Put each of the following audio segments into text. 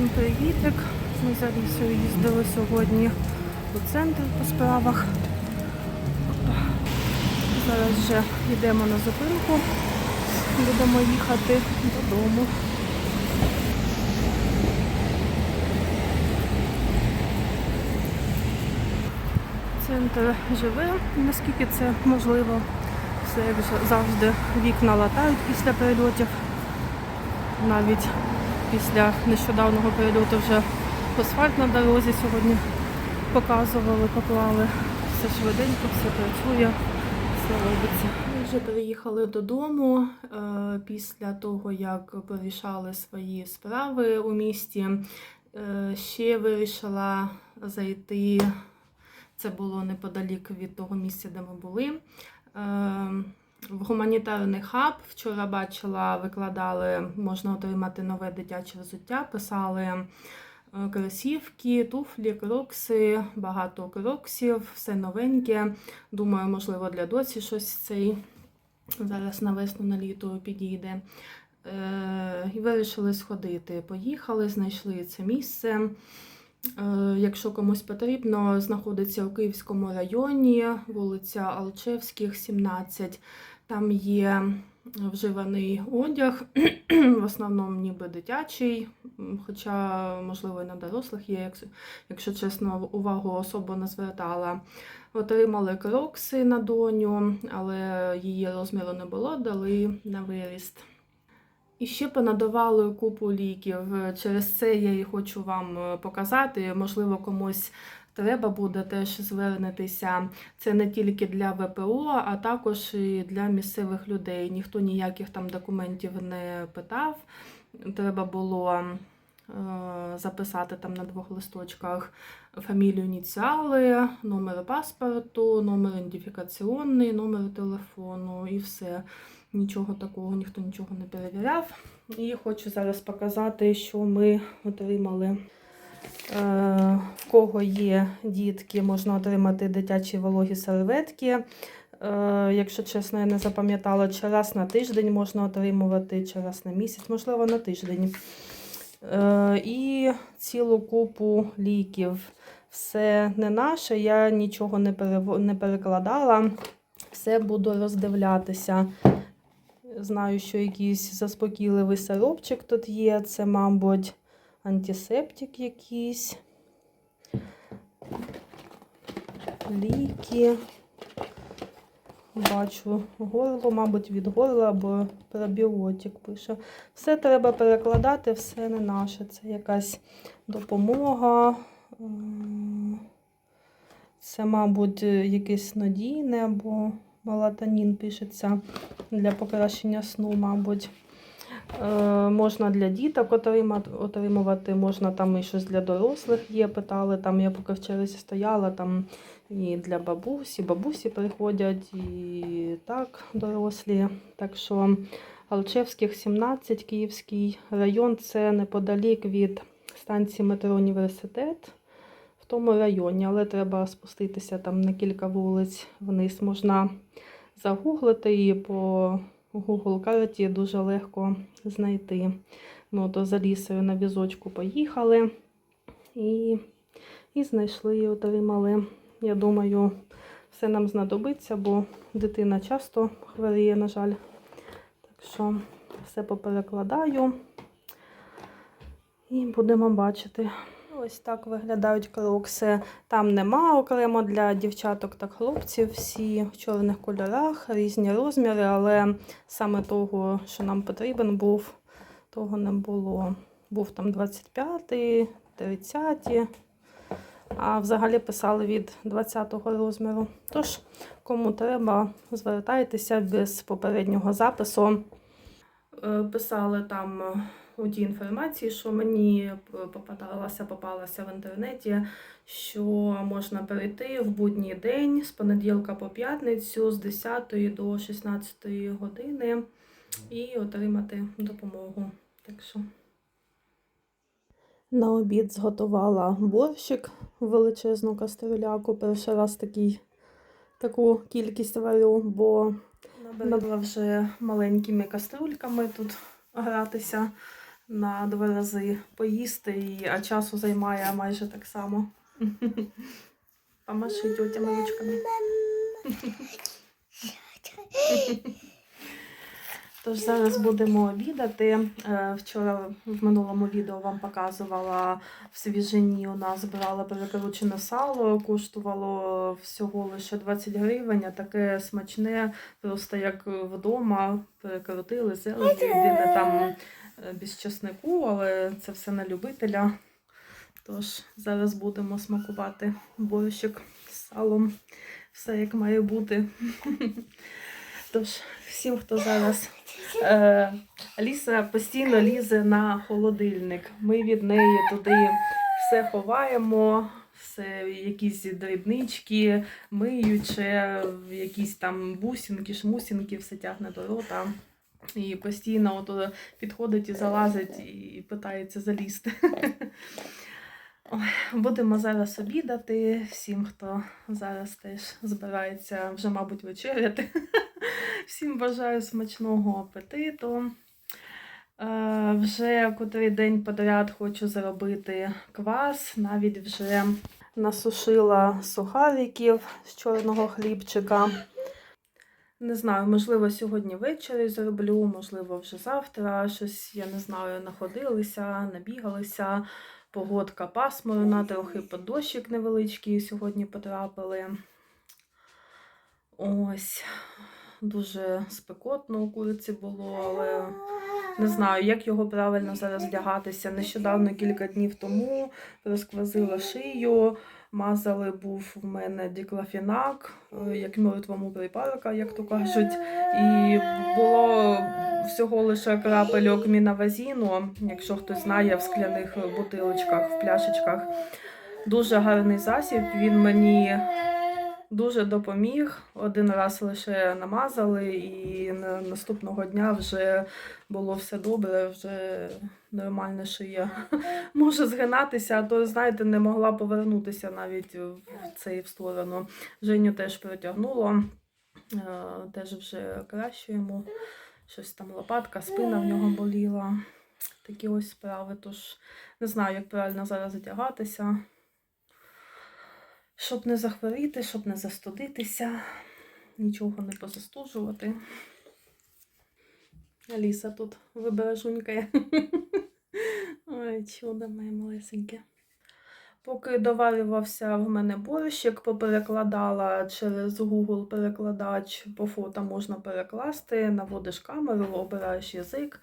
Всім привітик. Ми з Алісою їздили сьогодні у центр по справах. Зараз вже йдемо на зупинку. Будемо їхати додому. Центр живе, наскільки це можливо. Все як завжди вікна латають після перельотів. Навіть після нещодавнього перельоту вже асфальт на дорозі сьогодні показували, поклали. Все швиденько, все працює, все робиться. Ми вже приїхали додому е, після того, як порішали свої справи у місті. Е, ще вирішила зайти. Це було неподалік від того місця, де ми були. В гуманітарний хаб вчора бачила, викладали, можна отримати нове дитяче взуття, писали е, кросівки, туфлі, крокси, багато кроксів, все новеньке. Думаю, можливо, для доці щось цей зараз на весну на літо підійде. Е, І вирішили сходити. Поїхали, знайшли це місце. Е, Якщо комусь потрібно, знаходиться у Київському районі, вулиця Алчевських, 17. Там є вживаний одяг, в основному ніби дитячий, хоча, можливо, і на дорослих є, якщо, чесно, увагу особо не звертала. Отримали крокси на доню, але її розміру не було, дали на виріст. І ще понадавали купу ліків. Через це я і хочу вам е, показати. Можливо, комусь треба буде теж звернутися. Це не тільки для ВПО, а також і для місцевих людей. Ніхто ніяких там документів не питав. Треба було е, записати там на двох листочках фамілію, ініціали, номер паспорту, номер ідентифікаційний, номер телефону і все. Нічого такого, ніхто нічого не перевіряв. І хочу зараз показати, що ми отримали. Е, В кого є дітки, можна отримати дитячі вологі серветки. Е, Якщо чесно, я не запам'ятала, чи раз на тиждень можна отримувати, чи раз на місяць, можливо, на тиждень. Е, І цілу купу ліків. Все не наше, я нічого не перекладала. Все буду роздивлятися. Знаю, що якийсь заспокійливий сиропчик тут є. Це, мабуть, антисептик якийсь. Ліки. Бачу горло, мабуть, від горла або пробіотик пише. Все треба перекладати, все не наше. Це якась допомога. Це, мабуть, якесь надійне або мелатонін пишеться для покращення сну, мабуть. Е, можна для діток отримувати, можна там і щось для дорослих є. Питали, там я поки в стояла, там і для бабусі, бабусі приходять, і так дорослі. Так що Алчевських 17, Київський район це неподалік від станції метро Університет тому районі, але треба спуститися там на кілька вулиць вниз. Можна загуглити і по Google карті дуже легко знайти. Ми то за лісою на візочку поїхали і, і знайшли і отримали. Я думаю, все нам знадобиться, бо дитина часто хворіє, на жаль. Так що все поперекладаю і будемо бачити. Ось так виглядають крокси. Там нема окремо для дівчаток та хлопців. Всі в чорних кольорах, різні розміри, але саме того, що нам потрібен був, того не було. Був там 25, 30, а взагалі писали від 20-го розміру. Тож, кому треба, звертайтеся без попереднього запису. Е, Писали там у тій інформації, що мені попадалася, попалася в інтернеті, що можна перейти в будній день з понеділка по п'ятницю з 10 до 16 години і отримати допомогу. Так що. На обід зготувала борщик в величезну кастрюляку. Перший раз такий, таку кількість варю, бо набрала вже маленькими каструльками тут гратися. На два рази поїсти, а часу займає майже так само. Помаши тьотями ручками. Тож зараз будемо обідати. Е, Вчора в минулому відео вам показувала в свіжині. У нас брали перекручене сало, коштувало всього лише 20 гривень, а таке смачне, просто як вдома перекрутили єдине там без чеснику, але це все на любителя. Тож зараз будемо смакувати борщик з салом. Все як має бути. Тож, всім, хто зараз. Е, Аліса постійно лізе на холодильник. Ми від неї туди все ховаємо, все якісь дрібнички, миюче, якісь там бусинки, шмусинки, все тягне до рота. І постійно от е, підходить і залазить і питається залізти. Будемо зараз обідати. Всім, хто зараз теж збирається вже, мабуть, вечеряти. Всім бажаю смачного апетиту. Е, Вже котрий день подряд хочу зробити квас. Навіть вже насушила сухариків з чорного хлібчика. Не знаю, можливо, сьогодні ввечері зроблю, можливо, вже завтра. Щось, я не знаю, находилися, набігалися. Погодка пасмурна, трохи подощик невеличкий сьогодні потрапили. Ось, дуже спекотно у куриці було, але не знаю, як його правильно зараз вдягатися. Нещодавно, кілька днів тому, розквазила шию, мазали був в мене діклафінак, е, як мертвому припарка, як то кажуть. І було всього лише крапельок мінавазіну, якщо хтось знає, в скляних бутилочках, в пляшечках. Дуже гарний засіб. Він мені дуже допоміг. Один раз лише намазали, і наступного дня вже було все добре, вже нормальна шия може згинатися, а то, знаєте, не могла повернутися навіть в цей в сторону. Женю теж протягнуло, е, теж вже краще йому. Щось там лопатка, спина в нього боліла. Такі ось справи. Тож не знаю, як правильно зараз одягатися. Щоб не захворіти, щоб не застудитися, нічого не позастужувати. Аліса тут вибережунькає. Чудо моє малесеньке. Поки доварювався в мене борщик, поперекладала через Google перекладач, по фото можна перекласти, наводиш камеру, обираєш язик,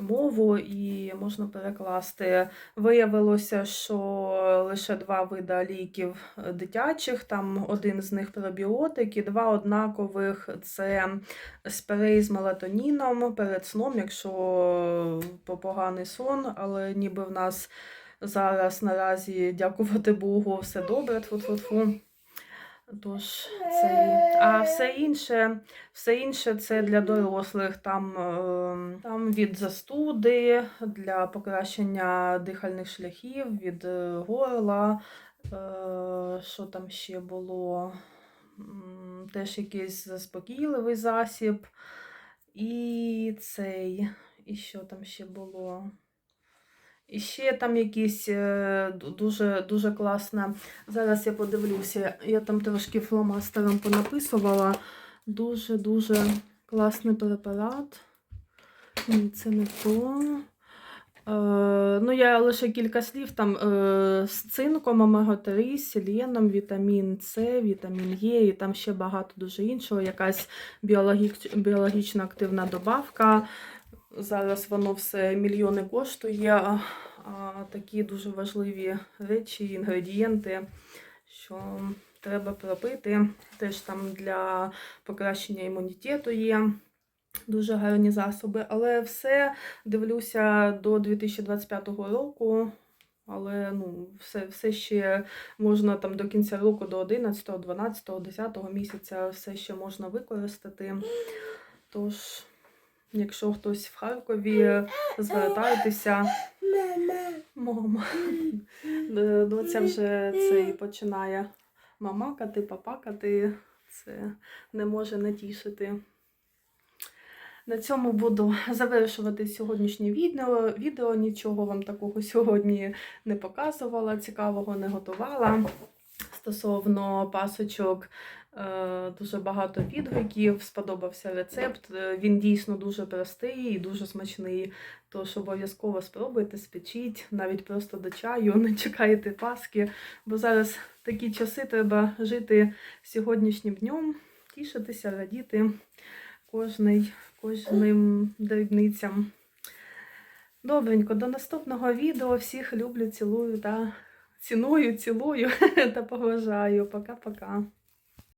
мову і можна перекласти. Виявилося, що лише два види ліків дитячих, там один з них пробіотик і два однакових це спрей з мелатоніном перед сном, якщо поганий сон, але ніби в нас. Зараз наразі, дякувати Богу, все добре. Тфу-тфу-тфу. Тож, це... А все інше, все інше це для дорослих. Там, е, там від застуди, для покращення дихальних шляхів, від е, горла. Е, Що там ще було? Теж якийсь заспокійливий засіб. І цей, і що там ще було? І ще там якісь е, дуже, дуже класна. Зараз я подивлюся, я там трошки фломастером понаписувала. Дуже-дуже класний препарат. Ні, це не то. Е, ну, я лише кілька слів там е, з цинком, омега-3, селеном, вітамін С, вітамін Е, і там ще багато дуже іншого. Якась біологіч, біологічно активна добавка. Зараз воно все мільйони коштує. А, такі дуже важливі речі, інгредієнти, що треба пропити. Теж там для покращення імунітету є дуже гарні засоби. Але все дивлюся до 2025 року. Але ну, все, все ще можна там до кінця року, до 11, 12, 10 місяця все ще можна використати. Тож, якщо хтось в Харкові, звертайтеся. Мама. Доця вже цей починає мамакати, папакати. Це не може не тішити. На цьому буду завершувати сьогоднішнє відео. Відео нічого вам такого сьогодні не показувала, цікавого не готувала. Стосовно пасочок, е, дуже багато відгуків, сподобався рецепт. Е, Він дійсно дуже простий і дуже смачний. Тож обов'язково спробуйте, спечіть, навіть просто до чаю, не чекайте Паски, бо зараз такі часи треба жити сьогоднішнім днем, тішитися, радіти кожний, кожним дрібницям. Добренько, до наступного відео. Всіх люблю, цілую та ціную, цілую та поважаю. Пока-пока.